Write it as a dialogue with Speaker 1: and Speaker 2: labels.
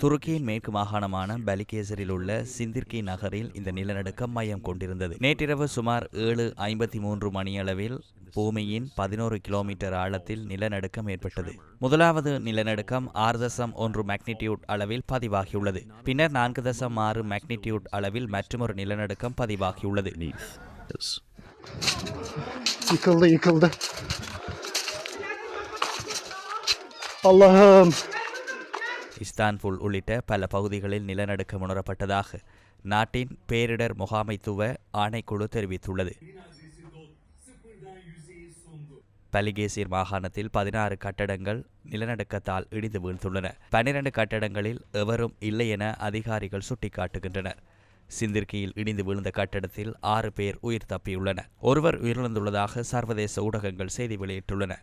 Speaker 1: துருக்கியின் மேற்கு மாகாணமான பலிகேசரில் உள்ள சிந்திர்கி நகரில் இந்த நிலநடுக்கம் மையம் கொண்டிருந்தது நேற்றிரவு சுமார் ஏழு ஐம்பத்தி மூன்று மணியளவில் பூமியின் பதினோரு கிலோமீட்டர் ஆழத்தில் நிலநடுக்கம் ஏற்பட்டது முதலாவது நிலநடுக்கம் ஆறு தசம் ஒன்று மேக்னிடியூட் அளவில் பதிவாகியுள்ளது பின்னர் நான்கு தசம் ஆறு மேக்னிடியூட் அளவில் மற்றொரு நிலநடுக்கம் பதிவாகியுள்ளது.
Speaker 2: Yıkıldı yıkıldı. Allah'ım.
Speaker 1: இஸ்தான்புல் உள்ளிட்ட பல பகுதிகளில் நிலநடுக்கம் உணரப்பட்டதாக நாட்டின் பேரிடர் முகாமைத்துவ ஆணைக்குழு தெரிவித்துள்ளது. பலிகேசிர் மாகாணத்தில் பதினாறு கட்டடங்கள் நிலநடுக்கத்தால் இடிந்து வீழ்ந்துள்ளன. பன்னிரண்டு கட்டடங்களில் எவரும் இல்லை என அதிகாரிகள் சுட்டிக்காட்டுகின்றனர். சிந்திர்கியில் இடிந்து விழுந்த கட்டடத்தில் ஆறு பேர் உயிர் தப்பியுள்ளனர். ஒருவர் உயிரிழந்துள்ளதாக சர்வதேச ஊடகங்கள் செய்தி வெளியிட்டுள்ளன.